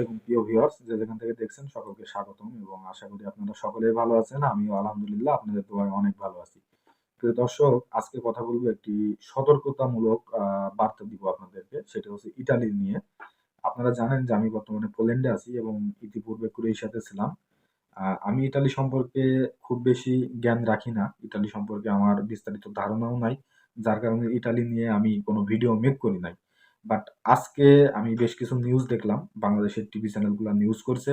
আলাইকুম প্রিয় ভিউয়ার্স যে যেখান থেকে দেখছেন, সকলকে স্বাগতম এবং আশা করি আপনারা সকলেই ভালো আছেন। আমিও আলহামদুলিল্লাহ আপনাদের দোয়ায় অনেক ভালো আছি। প্রিয় দর্শক, আজকে কথা বলব একটি সতর্কতামূলক বার্তা দিব আপনাদেরকে। সেটা হচ্ছে ইটালি নিয়ে। আপনারা জানেন যে আমি বর্তমানে পোল্যান্ডে আছি এবং ইতিপূর্বে ক্রোয়েশিয়াতে ছিলাম। আমি ইটালি সম্পর্কে খুব বেশি জ্ঞান রাখি না। ইটালি সম্পর্কে আমার বিস্তারিত ধারণাও নাই। যার কারণে ইটালি নিয়ে আমি কোনো ভিডিও মেক করি নাই। বাট আজকে আমি বেশ কিছু নিউজ দেখলাম। বাংলাদেশের টিভি চ্যানেলগুলো নিউজ করছে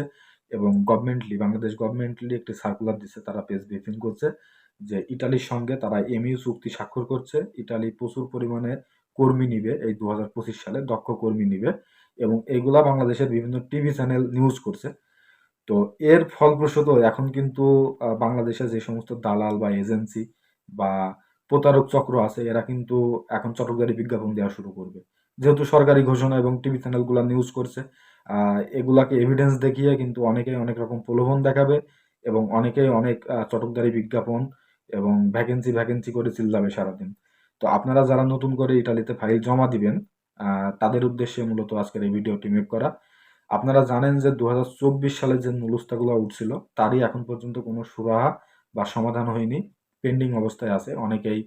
এবং গভর্নমেন্টলি বাংলাদেশ গভর্নমেন্টলি একটি সার্কুলার দিচ্ছে তারা পেজ ব্রিফিং করছে যে ইটালির সঙ্গে তারা এমইউ চুক্তি স্বাক্ষর করছে। ইটালি প্রচুর পরিমাণে কর্মী নিবে, এই দু হাজার পঁচিশ সালে দক্ষ কর্মী নিবে এবং এইগুলা বাংলাদেশের বিভিন্ন টিভি চ্যানেল নিউজ করছে। তো এর ফলপ্রসূত এখন কিন্তু বাংলাদেশে যে সমস্ত দালাল বা এজেন্সি বা প্রতারক চক্র আছে, এরা কিন্তু এখন চটকদারি বিজ্ঞাপন দেওয়া শুরু করবে। যেহেতু সরকারি ঘোষণা এবং টিভি চ্যানেলগুলো নিউজ করছে এগুলাকে এভিডেন্স দেখিয়ে কিন্তু অনেকেই অনেক রকম প্রলোভন দেখাবে এবং অনেকেই অনেক চটকদারি বিজ্ঞাপন এবং ভ্যাকেন্সি ভ্যাকেন্সি করে চিল্লাবে সারাদিন। তো আপনারা যারা নতুন করে ইটালিতে ফাইল জমা দিবেন তাদের উদ্দেশ্যে মূলত আজকের এই ভিডিওটি মেক করা। আপনারা জানেন যে দু হাজার চব্বিশ সালে যে নুলুস্তাগুলো উঠছিল, তারই এখন পর্যন্ত কোনো সুরাহা বা সমাধান হয়নি। পেন্ডিং অবস্থায় আছে। অনেকেই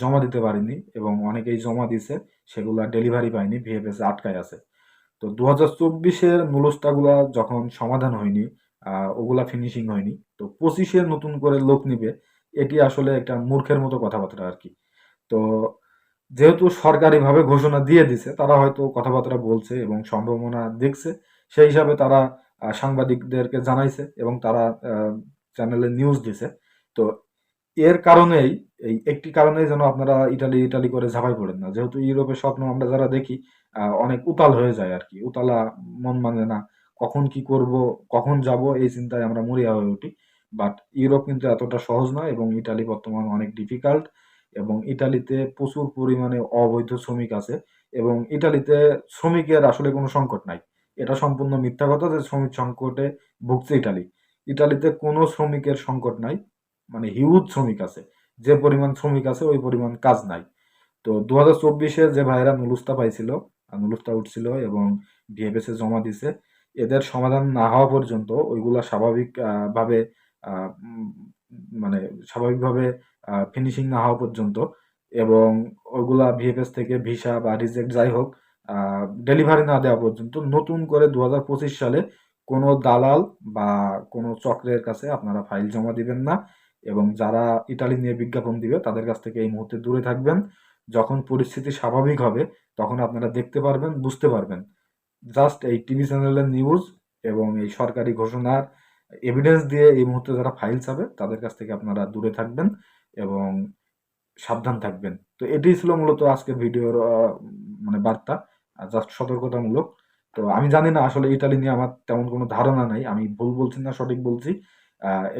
জমা দিতে পারেনি এবং অনেকেই জমা দিছে সেগুলো ডেলিভারি পায়নি ভিএফএস আটকায় আছে। তো দু হাজার চব্বিশের নুলুস্তাগুলা যখন সমাধান হয়নি ওগুলা ফিনিশিং হয়নি, তো পঁচিশে নতুন করে লোক নিবে, এটি আসলে একটা মূর্খের মতো কথাবার্তা আর কি। তো যেহেতু সরকারিভাবে ঘোষণা দিয়ে দিছে, তারা হয়তো কথাবার্তা বলছে এবং সম্ভাবনা দেখছে, সেই হিসাবে তারা সাংবাদিকদেরকে জানাইছে এবং তারা চ্যানেলে নিউজ দিছে। তো এর কারণেই, এই একটি কারণেই যেন আপনারা ইটালি ইটালি করে ঝাঁপাই পড়েন না। যেহেতু ইউরোপের স্বপ্ন আমরা যারা দেখি অনেক উতাল হয়ে যায় আর কি। উতালা মন মানে না, কখন কি করব, কখন যাব, এই চিন্তায় আমরা মরিয়া হয়ে উঠি। বাট ইউরোপ কিন্তু এতটা সহজ নয় এবং ইটালি বর্তমানে অনেক ডিফিকাল্ট এবং ইটালিতে প্রচুর পরিমাণে অবৈধ শ্রমিক আছে এবং ইটালিতে শ্রমিকের আসলে কোনো সংকট নাই। এটা সম্পূর্ণ মিথ্যা কথা যে শ্রমিক সংকটে ভুগছে ইটালি। ইটালিতে কোনো শ্রমিকের সংকট নাই। মানে হিউজ শ্রমিক আছে। যে পরিমাণ শ্রমিক আছে ওই পরিমাণ কাজ নাই। তো দু হাজার চব্বিশে যে ভাইরা নুলুস্তা পাইছিল নুলুস্তা উঠছিল এবং ভিএফএস এ জমা দিছে এদের সমাধান না হওয়া পর্যন্ত ওইগুলা স্বাভাবিক আহ, ভাবে মানে স্বাভাবিকভাবে ফিনিশিং না হওয়া পর্যন্ত এবং ওইগুলা ভিএফএস থেকে ভিসা বা রিজেক্ট যাই হোক ডেলিভারি না দেওয়া পর্যন্ত নতুন করে দু হাজার পঁচিশ সালে কোনো দালাল বা কোনো চক্রের কাছে আপনারা ফাইল জমা দিবেন না। এবং যারা ইটালি নিয়ে বিজ্ঞাপন দিবে, তাদের কাছ থেকে এই মুহূর্তে দূরে থাকবেন। যখন পরিস্থিতি স্বাভাবিক হবে, তখন আপনারা দেখতে পারবেন, বুঝতে পারবেন। জাস্ট এই টিভি চ্যানেলের নিউজ এবং এই সরকারি ঘোষণার এভিডেন্স দিয়ে এই মুহূর্তে যারা ফাইল চাবে তাদের কাছ থেকে আপনারা দূরে থাকবেন এবং সাবধান থাকবেন। তো এটাই ছিল মূলত আজকের ভিডিওর মানে বার্তা জাস্ট সতর্কতামূলক। তো আমি জানি না আসলে ইটালি নিয়ে আমার তেমন কোনো ধারণা নাই, আমি ভুল বলছি না সঠিক বলছি।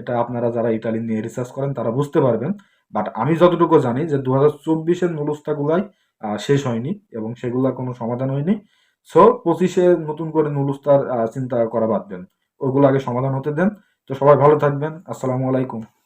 এটা আপনারা যারা ইটালি নিয়ে রিসার্চ করেন, তারা বুঝতে পারবেন। বাট আমি যতটুকু জানি যে দু হাজার চব্বিশের নুলুস্তাগুলাই শেষ হয়নি এবং সেগুলা কোনো সমাধান হয়নি। সো পঁচিশে নতুন করে নুলুস্তার চিন্তা করা বাদ দেন। ওগুলো আগে সমাধান হতে দেন। তো সবাই ভালো থাকবেন। আসসালামু আলাইকুম।